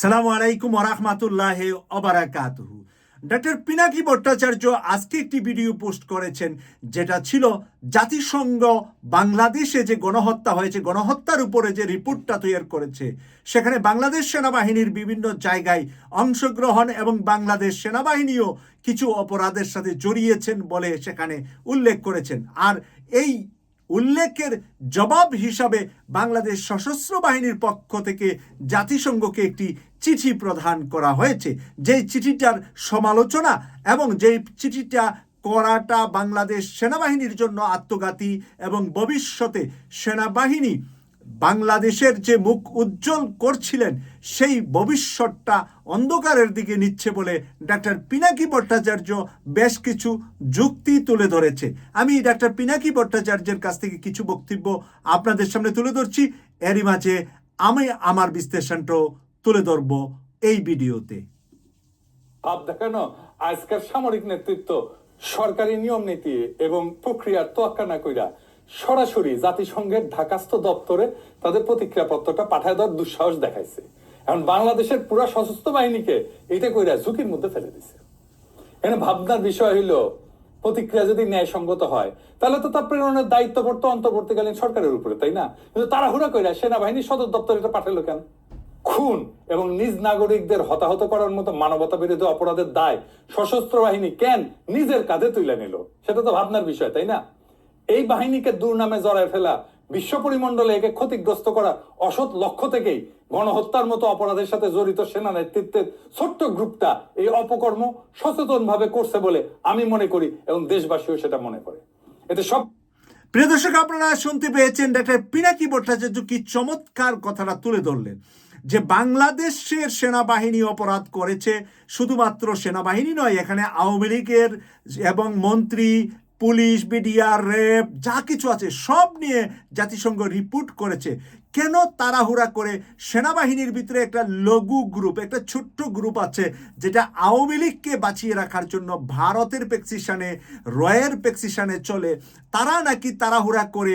সালামু আলাইকুম ওরহমাতুল্লাহ অবরাকাতুহু ডক্টর পিনাকি ভট্টাচার্য আজকে একটি ভিডিও পোস্ট করেছেন, যেটা ছিল জাতিসংঘ বাংলাদেশে যে গণহত্যা হয়েছে, গণহত্যার উপরে যে রিপোর্টটা তৈরি করেছে, সেখানে বাংলাদেশ সেনাবাহিনীর বিভিন্ন জায়গায় অংশগ্রহণ এবং বাংলাদেশ সেনাবাহিনীও কিছু অপরাধের সাথে জড়িয়েছেন বলে সেখানে উল্লেখ করেছেন। আর এই উল্লেখের জবাব হিসাবে বাংলাদেশ সশস্ত্র বাহিনীর পক্ষ থেকে জাতিসংঘকে একটি চিঠি প্রদান করা হয়েছে। যেই চিঠিটার সমালোচনা এবং যেই চিঠিটা করাটা বাংলাদেশ সেনাবাহিনীর জন্য আত্মঘাতী এবং ভবিষ্যতে সেনাবাহিনী বাংলাদেশের যে মুখ উজ্জ্বল করছিলেন, সেই ভবিষ্যৎটা অন্ধকারের দিকে নিচ্ছে বলে ডাক্তার পিনাকি ভট্টাচার্য বেশ কিছু যুক্তি তুলে ধরেছে। আমি ডাক্তার পিনাকি ভট্টাচার্যের কাছ থেকে কিছু বক্তব্য আপনাদের সামনে তুলে ধরছি। এরই মাঝে আমি আমার বিশ্লেষণটাও তুলে ধরব এই ভিডিওতে। ভাব দেখানো আজকের সামরিক নেতৃত্ব সরকারি নিয়ম নীতি এবং প্রক্রিয়ার তোয়াক্কা না কইরা সরাসরি জাতিসংঘের ঢাকাস্থ দপ্তরে তাদের প্রতিক্রিয়া পত্রটা পাঠায় দেওয়ার দুঃসাহস দেখাইছে। এখন বাংলাদেশের পুরা সশস্ত্র বাহিনীকে এটা কইরা ঝুঁকির মধ্যে ফেলে দিছে। এখানে ভাবনার বিষয় হইল, প্রতিক্রিয়া যদি ন্যায়সঙ্গত হয়, তাহলে তো তার প্রেরণের দায়িত্ব পড়তো অন্তর্বর্তীকালীন সরকারের উপরে, তাই না? কিন্তু তাড়াহুড়া কইরা সেনাবাহিনী সদর দপ্তরে এটা পাঠালো কেন? খুন এবং নিজ নাগরিকদের হতাহত করার মতো মানবতা বিরোধী অপরাধের দায় সশস্ত্র বাহিনী কেন নিজের কাঁধে তুলে নিল? সেটা তো ভাবনার বিষয়, তাই না? এই বাহিনীকে দুর্নামে জড়ায় ফেলা বিশ্ব পরিমণ্ডলে একে ক্ষতিগ্রস্ত করা অসৎ লক্ষ্য থেকেই গণহত্যার মতো অপরাধের সাথে জড়িত সেনা নেতৃত্বের ছোট্ট গ্রুপটা এই অপকর্ম সচেতন ভাবে করছে বলে আমি মনে করি এবং দেশবাসীও সেটা মনে করে। এতে সব প্রিয় দর্শক, আপনারা শুনতে পেয়েছেন ডাক্তার পিনাকি ভট্টাচার্য কি চমৎকার কথাটা তুলে ধরলেন যে বাংলাদেশের সেনাবাহিনী অপরাধ করেছে শুধুমাত্র সেনাবাহিনী নয়, এখানে আওয়ামী লীগের এবং মন্ত্রী পুলিশ বিডিআর র্যাব যা কিছু আছে, সব নিয়ে জাতিসংঘ রিপোর্ট করেছে। কেন তাড়াহুড়া করে সেনাবাহিনীর ভিতরে একটা লঘু গ্রুপ একটা ছোট্ট গ্রুপ আছে, যেটা আওয়ামী লীগকে বাঁচিয়ে রাখার জন্য ভারতের পেক্সিশনে রয়ের পেক্সিশনে চলে, তারা নাকি তাড়াহুড়া করে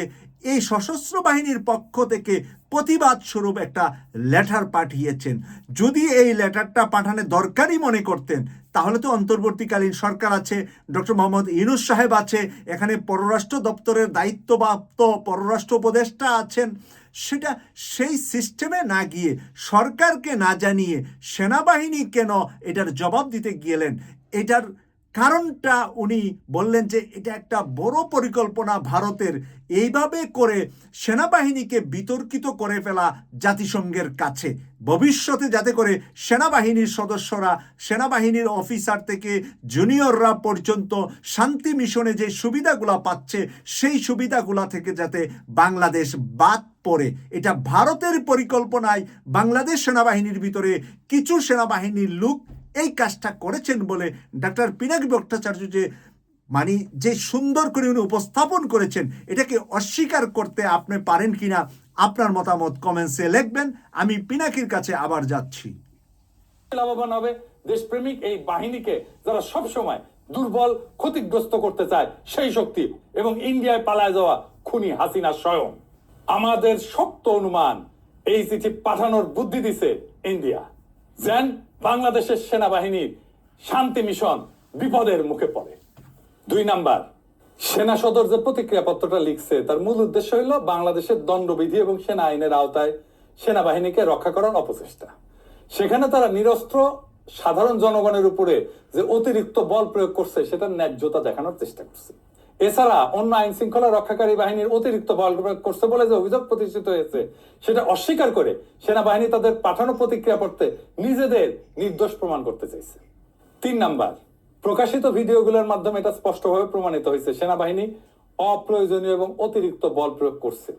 এই সশস্ত্র বাহিনীর পক্ষ থেকে প্রতিবাদ স্বরূপ একটা লেটার পাঠিয়েছেন। যদি এই লেটারটা পাঠানো দরকারই মনে করতেন, তাহলে তো অন্তর্বর্তীকালীন সরকার আছে, ডক্টর মোহাম্মদ ইনুস সাহেব আছে, এখানে পররাষ্ট্র দপ্তরের দায়িত্বপ্রাপ্ত পররাষ্ট্র উপদেষ্টা আছেন। সেটা সেই সিস্টেমে না গিয়ে সরকারকে না জানিয়ে সেনাবাহিনী কেন এটার জবাব দিতে গেলেন? এটার কারণটা উনি বললেন যে এটা একটা বড় পরিকল্পনা ভারতের। এইভাবে করে সেনাবাহিনীকে বিতর্কিত করে ফেলা জাতিসংঘের কাছে। ভবিষ্যতে যাতে করে সেনাবাহিনীর সদস্যরা, সেনাবাহিনীর অফিসার থেকে জুনিয়ররা পর্যন্ত শান্তি মিশনে যে সুবিধাগুলো পাচ্ছে, সেই সুবিধাগুলো থেকে যাতে বাংলাদেশ বাদ পড়ে। এটা ভারতের পরিকল্পনায় বাংলাদেশ সেনাবাহিনীর ভিতরে কিছু সেনাবাহিনীর লোক এই কাজটা করেছেন বলে ডাক্তার পিনাকি ভট্টাচার্য যে মানে যে সুন্দর করে উনি উপস্থাপন করেছেন, এটাকে অস্বীকার করতে আপনি পারেন কিনা আপনার মতামত কমেন্টসে লিখবেন। আমি পিনাকির কাছে আবার যাচ্ছি। লাভবান হবে দেশপ্রেমিক এই বাহিনীকে যারা সব সময় দুর্বল, ক্ষতিগ্রস্ত করতে চায়, সেই শক্তি এবং ইন্ডিয়ায় পালায় যাওয়া খুনি হাসিনা স্বয়ং। আমাদের শক্ত অনুমান, এই চিঠি পাঠানোর বুদ্ধি দিছে ইন্ডিয়া। যেন বাংলাদেশের সেনাবাহিনীর শান্তি মিশন বিপদের মুখে পড়ে। দুই নাম্বার, সেনা সদর যে প্রতিক্রিয়া পত্রটা লিখছে, তার মূল উদ্দেশ্য হইল বাংলাদেশের দণ্ডবিধি এবং সেনা আইনের আওতায় সেনাবাহিনীকে রক্ষা করার অপচেষ্টা। সেখানে তারা নিরস্ত্র, সাধারণ জনগণের উপরে যে অতিরিক্ত বল প্রয়োগ করছে, সেটার ন্যায্যতা দেখানোর চেষ্টা করছে। এছাড়া অন্য আইন শৃঙ্খলা রক্ষাকারী বাহিনীর অতিরিক্ত বল প্রয়োগ করছে বলে যে অভিযোগ প্রতিষ্ঠিত হয়েছে, সেটা অস্বীকার করে সেনাবাহিনী তাদের পাঠানো প্রতিক্রিয়া পড়তে নিজেদের নির্দোষ প্রমাণ করতে চাইছে। তিন নাম্বার, প্রকাশিত ভিডিওগুলোর মাধ্যমে এটা স্পষ্টভাবে প্রমাণিত হয়েছে, সেনাবাহিনী অপ্রয়োজনীয় এবং অতিরিক্ত বল প্রয়োগ করছে।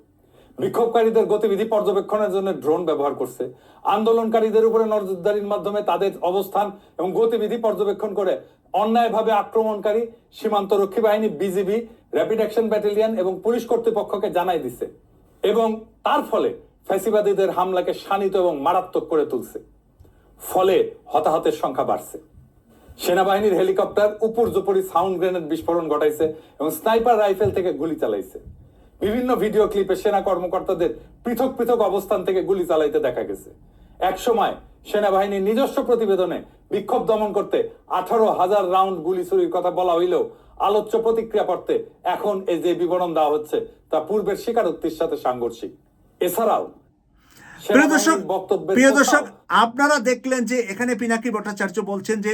বিক্ষোভকারীদের গতিবিধি পর্যবেক্ষণের জন্য ড্রোন ব্যবহার করছে। আন্দোলনকারীদের উপরে নজরদারির মাধ্যমে তাদের অবস্থান এবং গতিবিধি পর্যবেক্ষণ করে অন্যায়ভাবে আক্রমণকারী সীমান্ত রক্ষী বাহিনী বিজিবি র্যাপিড অ্যাকশন ব্যাটালিয়ন এবং পুলিশ কর্তৃপক্ষকে জানাই দিছে এবং তার ফলে ফ্যাসিবাদীদের হামলাকে শানিত এবং মারাত্মক করে তুলছে। ফলে হতাহতের সংখ্যা বাড়ছে। সেনাবাহিনীর হেলিকপ্টার উপর্যুপরি সাউন্ড গ্রেনেড বিস্ফোরণ ঘটাইছে এবং স্নাইপার রাইফেল থেকে গুলি চালাইছে। বিভিন্ন ভিডিও ক্লিপে সেনা কর্মকর্তাদের পৃথক পৃথক অবস্থান থেকে গুলি চালাইতে দেখা গেছে। এক সময় সেনাবাহিনীর নিজস্ব প্রতিবেদনে বিক্ষোভ দমন করতে আঠারো হাজার রাউন্ড গুলি ছুরির কথা বলা হইলেও আলোচ্য প্রতিক্রিয়া পড়তে এখন এই যে বিবরণ দেওয়া হচ্ছে তা পূর্বের স্বীকারোক্তির সাথে সাংঘর্ষিক। এছাড়াও প্রিয় দর্শক আপনারা দেখলেন যে এখানে পিনাকি ভট্টাচার্য বলছেন যে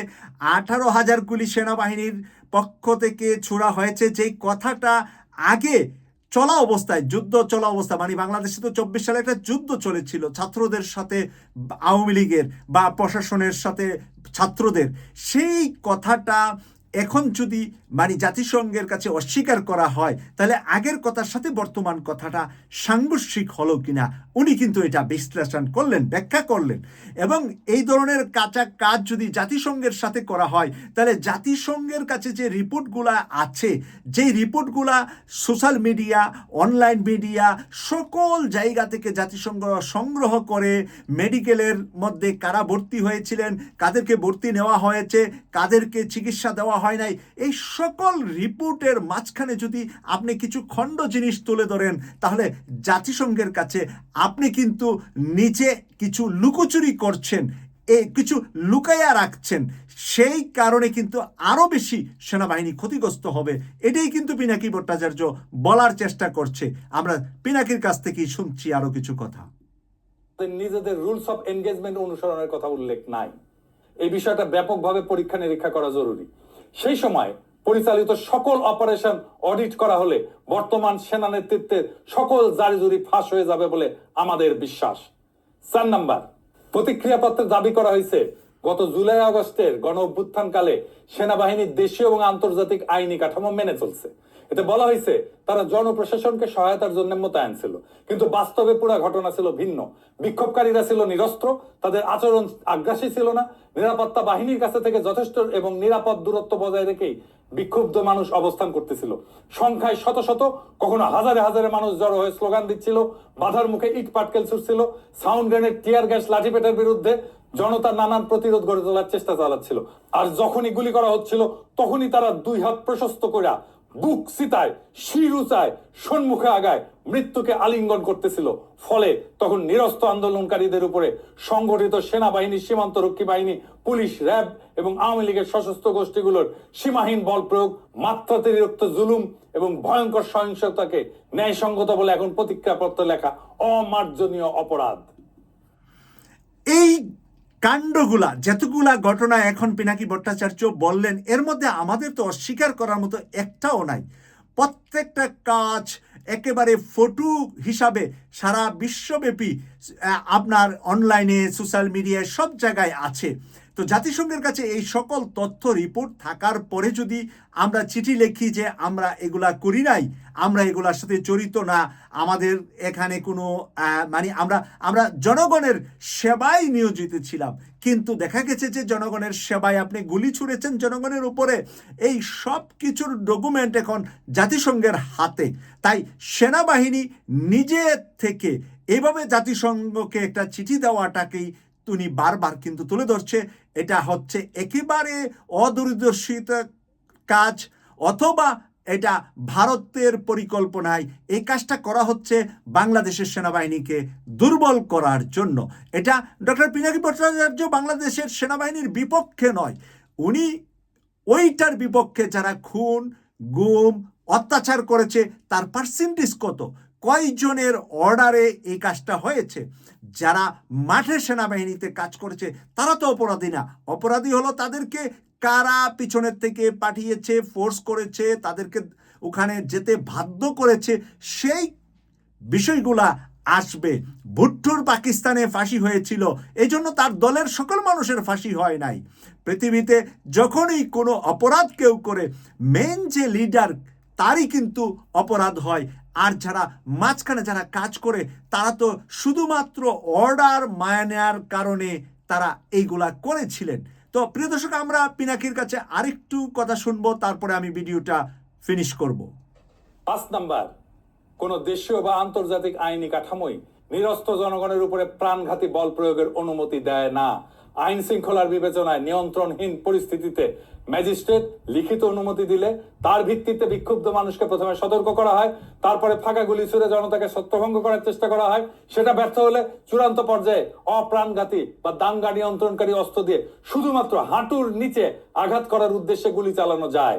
আঠারো হাজার গুলি সেনাবাহিনীর পক্ষ থেকে ছোড়া হয়েছে। যে কথাটা আগে চলা অবস্থায়, যুদ্ধ চলা অবস্থা মানে বাংলাদেশে তো চব্বিশ সালে একটা যুদ্ধ চলেছিল ছাত্রদের সাথে, আওয়ামী লীগের বা প্রশাসনের সাথে ছাত্রদের। সেই কথাটা এখন যদি মানে জাতিসংঘের কাছে অস্বীকার করা হয়, তাহলে আগের কথার সাথে বর্তমান কথাটা সাংঘর্ষিক হলো কিনা? উনি কিন্তু এটা বিশ্লেষণ করলেন, ব্যাখ্যা করলেন। এবং এই ধরনের কাঁচা কাজ যদি জাতিসংঘের সাথে করা হয়, তাহলে জাতিসংঘের কাছে যে রিপোর্টগুলা আছে, যেই রিপোর্টগুলা সোশ্যাল মিডিয়া, অনলাইন মিডিয়া, সকল জায়গা থেকে জাতিসংঘ সংগ্রহ করে মেডিকেলের মধ্যে কারা ভর্তি হয়েছিলেন, কাদেরকে ভর্তি নেওয়া হয়েছে, কাদেরকে চিকিৎসা দেওয়া হয় নাই। এই সকল রিপোর্টের মাঝখানে যদি আপনি কিছু খণ্ড জিনিস তুলে ধরেন, তাহলে জাতিসংঘের কাছে আপনি কিন্তু নিচে কিছু লুকোচুরি করছেন, এ কিছু লুকাইয়া রাখছেন। সেই কারণে কিন্তু আরও বেশি সেনাবাহিনী ক্ষতিগ্রস্ত হবে। এটাই কিন্তু পিনাকি ভট্টাচার্য বলার চেষ্টা করছে। আমরা পিনাকির কাছ থেকেই শুনছি আরও কিছু কথা। নিজেদের রুলস অফ এনগেজমেন্ট অনুসরণের কথা উল্লেখ নাই। এই বিষয়টা ব্যাপকভাবে পরীক্ষা নিরীক্ষা করা জরুরি। সেই সময় পরিচালিত সকল অপারেশন অডিট করা হলে বর্তমান সেনা নেতৃত্বের সকল জারিজুরি ফাঁস হয়ে যাবে বলে আমাদের বিশ্বাস। চার নাম্বার, প্রতিক্রিয়াপত্রে দাবি করা হয়েছে গত জুলাই আগস্টের গণ অভ্যুত্থানকালে সেনাবাহিনীর দেশীয় এবং আন্তর্জাতিক আইনি কাঠামো মেনে চলছে। এতে বলা হয়েছে, তারা জনপ্রশাসনকে সহায়তার জন্য মোতায়েন ছিল। কিন্তু বাস্তবে পুরো ঘটনা ছিল ভিন্ন। বিক্ষোভকারীরা ছিল নিরস্ত্র, তাদের আচরণ আগ্রাসী ছিল না। নিরাপত্তা বাহিনীর কাছে থেকে যথেষ্ট এবং নিরাপদ দূরত্ব বজায় রেখেই বিক্ষুব্ধ মানুষ অবস্থান করতেছিল। সংখ্যায় শত শত, কখনো হাজারে হাজারে মানুষ জড়ো হয়ে স্লোগান দিচ্ছিল। বাধার মুখে ইট পাটকেল ছুটছিল। সাউন্ড গ্রেনেড, টিয়ার গ্যাস, লাঠিপেটের বিরুদ্ধে জনতা নানান প্রতিরোধ গড়ে তোলার চেষ্টা চালাচ্ছিল। আর যখনই গুলি করা হচ্ছিল, তখনই তারা দুই হাত প্রশস্ত করে বুক সিতায় শির উচায় সম্মুখে আগায়, মৃত্যুকে আলিঙ্গন করতেছিল। ফলে তখন নিরস্ত আন্দোলনকারীদের উপরে সংগঠিত সেনাবাহিনী, সীমান্ত রক্ষী বাহিনী, পুলিশ, র্যাব এবং আওয়ামী লীগের সশস্ত্র গোষ্ঠীগুলোর সীমাহীন বল প্রয়োগ, মাত্রাতিরিক্ত জুলুম এবং ভয়ঙ্কর সহিংসতাকে ন্যায়সঙ্গত বলে এখন প্রতিক্রিয়াপত্র লেখা অমার্জনীয় অপরাধ। এই কাণ্ডগুলা, যেতগুলা ঘটনা এখন পিনাকি ভট্টাচার্য বললেন, এর মধ্যে আমাদের তো অস্বীকার করার মতো একটাও নাই। প্রত্যেকটা কাজ একেবারে ফটো হিসাবে সারা বিশ্বব্যাপী আপনার অনলাইনে সোশ্যাল মিডিয়ায় সব জায়গায় আছে। তো জাতিসংঘের কাছে এই সকল তথ্য রিপোর্ট থাকার পরে যদি আমরা চিঠি লিখি যে আমরা এগুলা করি নাই, আমরা এগুলার সাথে জড়িত না, আমাদের এখানে কোনো মানে আমরা আমরা জনগণের সেবায় নিয়োজিত ছিলাম। কিন্তু দেখা গেছে যে জনগণের সেবায় আপনি গুলি ছুড়েছেন জনগণের উপরে। এই সব কিছুর ডকুমেন্ট এখন জাতিসংঘের হাতে। তাই সেনাবাহিনী নিজে থেকে এভাবে জাতিসংঘকে একটা চিঠি দেওয়াটাকেই তিনি বারবার কিন্তু তুলে ধরছে। এটা হচ্ছে একেবারে অদূরদর্শিত কাজ অথবা এটা ভারতের পরিকল্পনায় এই কাজটা করা হচ্ছে বাংলাদেশের সেনাবাহিনীকে দুর্বল করার জন্য। এটা ডক্টর পিনাকি ভট্টাচার্য বাংলাদেশের সেনাবাহিনীর বিপক্ষে নয়। উনি ওইটার বিপক্ষে যারা খুন, গুম, অত্যাচার করেছে, তার পার্সেন্টেজ কত? কয়জনের অর্ডারে এই কাজটা হয়েছে? যারা মাঠে সেনাবাহিনীতে কাজ করেছে, তারা তো অপরাধী না। অপরাধী হলো তাদেরকে কারা পিছনের থেকে পাঠিয়েছে ফোর্স করেছে, তাদেরকে ওখানে যেতে বাধ্য করেছে, সেই বিষয়গুলা আসবে। ভুট্টোর পাকিস্তানে ফাঁসি হয়েছিল এই জন্য তার দলের সকল মানুষের ফাঁসি হয় নাই। পৃথিবীতে যখনই কোনো অপরাধ কেউ করে মেন যে লিডার তারই কিন্তু অপরাধ হয়। আর যারা মাঝখানে যারা কাজ করে, তারা তো শুধুমাত্র অর্ডার মায়ানার কারণে তারা এইগুলা করেছিলেন। তো প্রিয় দর্শক, আমরা পিনাকির কাছে আরেকটু কথা শুনব, তারপরে আমি ভিডিওটা ফিনিশ করব। পাঁচ নাম্বার, কোন দেশীয় বা আন্তর্জাতিক আইনি কাঠামোই নিরস্ত্র জনগণের উপরে প্রাণঘাতী বল প্রয়োগের অনুমতি দেয় না। আইন শৃঙ্খলার বিবেচনায় নিয়ন্ত্রণহীন পরিস্থিতিতে ম্যাজিস্ট্রেট লিখিত অনুমতি দিলে তার ভিত্তিতে বিক্ষুব্ধ মানুষকে প্রথমে সতর্ক করা হয়, তারপরে ফাঁকা গুলি ছুড়ে জনতাকে সত্যভঙ্গ করার চেষ্টা করা হয়। সেটা ব্যর্থ হলে চূড়ান্ত পর্যায়ে অপ্রাণঘাতী বা দাঙ্গা নিয়ন্ত্রণকারী অস্ত্র দিয়ে শুধুমাত্র হাঁটুর নিচে আঘাত করার উদ্দেশ্যে গুলি চালানো যায়।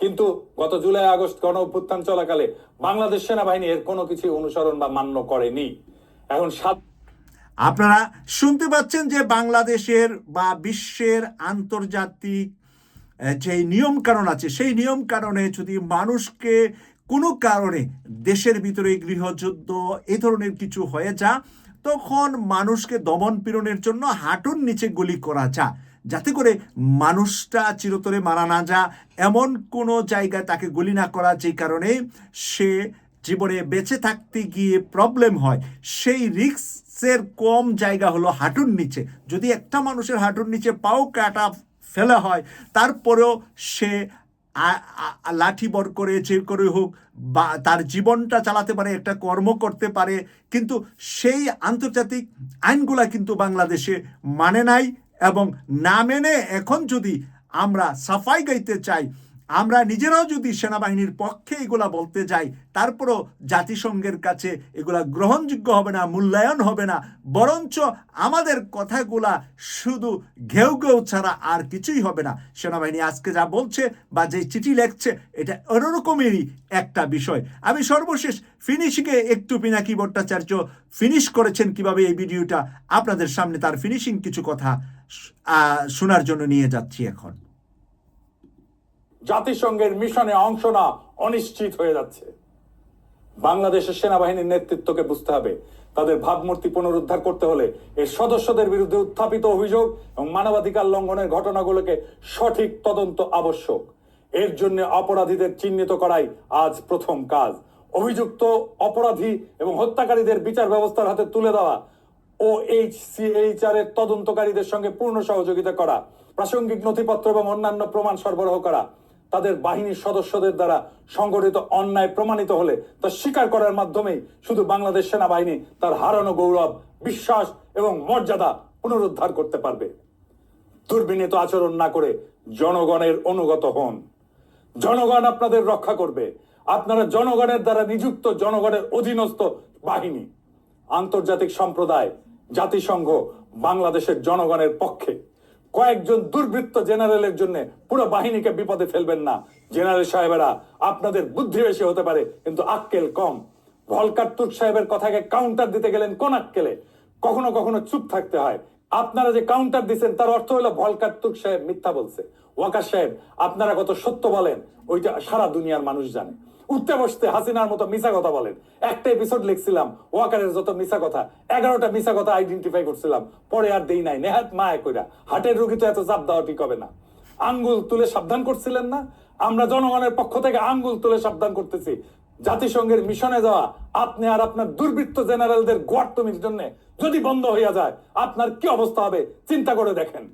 কিন্তু গত জুলাই আগস্ট গণ অভ্যুত্থান চলাকালে বাংলাদেশ সেনাবাহিনী এর কোনো কিছু অনুসরণ বা মান্য করেনি। এখন সাত আপনারা শুনতে পাচ্ছেন যে বাংলাদেশের বা বিশ্বের আন্তর্জাতিক যে নিয়ম কারণ আছে, সেই নিয়ম কারণে যদি মানুষকে কোনো কারণে দেশের ভিতরে গৃহযুদ্ধ এ ধরনের কিছু হয়ে যা, তখন মানুষকে দমন পীড়নের জন্য হাঁটুর নিচে গুলি করা যা, যাতে করে মানুষটা চিরতরে মারা না যা এমন কোনো জায়গায় তাকে গুলি না করা যে কারণে সে জীবনে বেঁচে থাকতে গিয়ে প্রবলেম হয়, সেই রিক্সের কম জায়গা হলো হাঁটুর নিচে। যদি একটা মানুষের হাঁটুর নিচে পাও কাটা ফেলা হয়, তারপরেও সে লাঠি বর করে যে করে হোক বা তার জীবনটা চালাতে পারে, একটা কর্ম করতে পারে, কিন্তু সেই আন্তর্জাতিক আইনগুলা কিন্তু বাংলাদেশে মানে নাই এবং না মেনে এখন যদি আমরা সাফাই গাইতে চাই আমরা নিজেরাও যদি সেনাবাহিনীর পক্ষে এগুলা বলতে যাই, তারপরও জাতিসংঘের কাছে এগুলা গ্রহণযোগ্য হবে না, মূল্যায়ন হবে না, বরঞ্চ আমাদের কথাগুলা শুধু ঘেউ ঘেউ ছাড়া আর কিছুই হবে না। সেনাবাহিনী আজকে যা বলছে বা যে চিঠি লেখছে, এটা অন্যরকমেরই একটা বিষয়। আমি সর্বশেষ ফিনিশিংয়ে একটু পিনাকি ভট্টাচার্য ফিনিশ করেছেন কীভাবে এই ভিডিওটা আপনাদের সামনে তার ফিনিশিং কিছু কথা শোনার জন্য নিয়ে যাচ্ছি এখন। জাতিসংঘের মিশনে অংশ না অনিশ্চিত হয়ে যাচ্ছে। বাংলাদেশের সেনাবাহিনীর নেতৃত্বকে বুঝতে হবে, তাদের ভাবমূর্তি পুনরুদ্ধার করতে হলে এর সদস্যদের বিরুদ্ধে উত্থাপিত অভিযোগ এবং মানবাধিকার লঙ্ঘনের ঘটনাগুলোকে সঠিক তদন্ত আবশ্যক। এর জন্য অপরাধীদের চিহ্নিত করাই আজ প্রথম কাজ। অভিযুক্ত, অপরাধী এবং হত্যাকারীদের বিচার ব্যবস্থার হাতে তুলে দেওয়া ও এইচ সিএইচআর এর তদন্তকারীদের সঙ্গে পূর্ণ সহযোগিতা করা, প্রাসঙ্গিক নথিপত্র এবং অন্যান্য প্রমাণ সরবরাহ করা তাদের বাহিনীর সদস্যদের দ্বারা সংগঠিত অন্যায় প্রমাণিত হলে তা স্বীকার করার মাধ্যমেই শুধু বাংলাদেশ সেনাবাহিনী তার হারানো গৌরব, বিশ্বাস এবং মর্যাদা পুনরুদ্ধার করতে পারবে। দুর্বিনীত আচরণ না করে জনগণের অনুগত হন। জনগণ আপনাদের রক্ষা করবে। আপনারা জনগণের দ্বারা নিযুক্ত জনগণের অধীনস্থ বাহিনী। আন্তর্জাতিক সম্প্রদায়, জাতিসংঘ বাংলাদেশের জনগণের পক্ষে। কয়েকজন দুর্বৃত্ত জেনারেলের জন্য পুরো বাহিনীকে বিপদে ফেলবেন না। জেনারেল সাহেবেরা আপনাদের বুদ্ধি বেশি হতে পারে, কিন্তু আক্কেল কম। ভলকার তুর্ক সাহেবের কথাকে কাউন্টার দিতে গেলেন কোন আক্কেলে? কখনো কখনো চুপ থাকতে হয়। আপনারা যে কাউন্টার দিচ্ছেন তার অর্থ হলো ভলকার তুর্ক সাহেব মিথ্যা বলছে। ওয়াকার সাহেব, আপনারা কত সত্য বলেন, ওইটা সারা দুনিয়ার মানুষ জানে। উঠতে বসতে হাসিনার মতো মিশা কথা বলেন। একটা এপিসোড লিখছিলাম, ওয়াকারের যত মিশা কথা, এগারোটা মিশা কথা আইডেন্টিফাই করছিলাম, পরে আর দেই নাই, নেহাত মায়া কইরা। হাটের রুগী তো এত চাপ দেওয়া ঠিক হবে না। আঙ্গুল তুলে সাবধান করছিলেন না? আমরা জনগণের পক্ষ থেকে আঙ্গুল তুলে সাবধান করতেছি। জাতিসংঘের মিশনে যাওয়া, আপনি আর আপনার দুর্বৃত্ত জেনারেলদের গোয়ার্তমির জন্য যদি বন্ধ হইয়া যায়, আপনার কি অবস্থা হবে? চিন্তা করে দেখেন।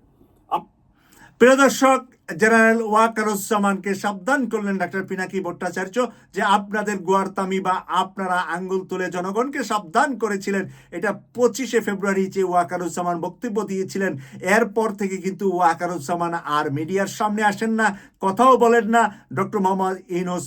প্রিয় দর্শক জেনারেল ওয়াকারুজ্জামানকে সাবধান করলেন ডাক্তার পিনাকি ভট্টাচার্য যে আপনাদের গোয়ারতামি বা আপনারা আঙ্গুল তুলে জনগণকে সাবধান করেছিলেন। এটা পঁচিশে ফেব্রুয়ারি যে ওয়াকারুজ্জামান বক্তব্য দিয়েছিলেন, এরপর থেকে কিন্তু ওয়াকারুজ্জামান আর মিডিয়ার সামনে আসেন না, কথাও বলেন না। ডক্টর মোহাম্মদ ইনোস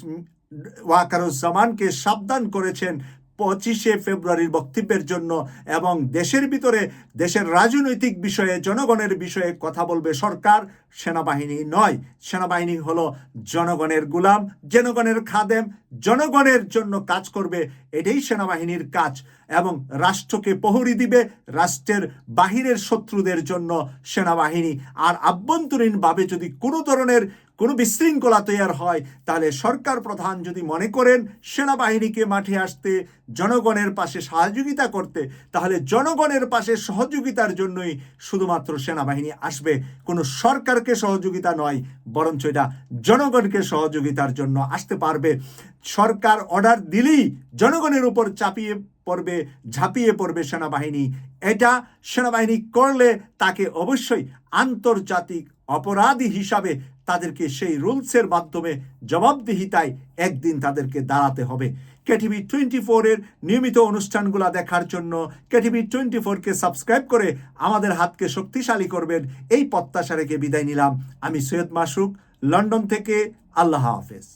ওয়াকারুজ্জামানকে সাবধান করেছেন পঁচিশে ফেব্রুয়ারির বক্তব্যের জন্য এবং দেশের ভিতরে দেশের রাজনৈতিক বিষয়ে, জনগণের বিষয়ে কথা বলবে সরকার, সেনাবাহিনী নয়। সেনাবাহিনী হলো জনগণের গুলাম, জনগণের খাদেম, জনগণের জন্য কাজ করবে, এটাই সেনাবাহিনীর কাজ। এবং রাষ্ট্রকে প্রহরী দিবে রাষ্ট্রের বাহিরের শত্রুদের জন্য সেনাবাহিনী। আর আভ্যন্তরীণভাবে যদি কোনো ধরনের কোনো বিশৃঙ্খলা তৈরি হয়, তাহলে সরকার প্রধান যদি মনে করেন সেনাবাহিনীকে মাঠে আসতে, জনগণের পাশে সহযোগিতা করতে, তাহলে জনগণের পাশে সহযোগিতার জন্যই শুধুমাত্র সেনাবাহিনী আসবে। কোনো সরকারকে সহযোগিতা নয়, বরঞ্চ এটা জনগণকে সহযোগিতার জন্য আসতে পারবে। সরকার অর্ডার দিলেই জনগণের উপর চাপিয়ে পড়বে, ঝাঁপিয়ে পড়বে সেনাবাহিনী। এটা সেনাবাহিনী করলে তাকে অবশ্যই আন্তর্জাতিক অপরাধী হিসাবে তাদেরকে সেই রুলসের মাধ্যমে জবাবদিহিতায় একদিন তাদেরকে দাঁড়াতে হবে। কেটিভি টোয়েন্টি ফোরের নিয়মিত অনুষ্ঠানগুলো দেখার জন্য কেটিভি টোয়েন্টি ফোরকে সাবস্ক্রাইব করে আমাদের হাতকে শক্তিশালী করবেন। এই প্রত্যাশা রেখে বিদায় নিলাম। আমি সৈয়দ মাসুক, লন্ডন থেকে আল্লাহ হাফেজ।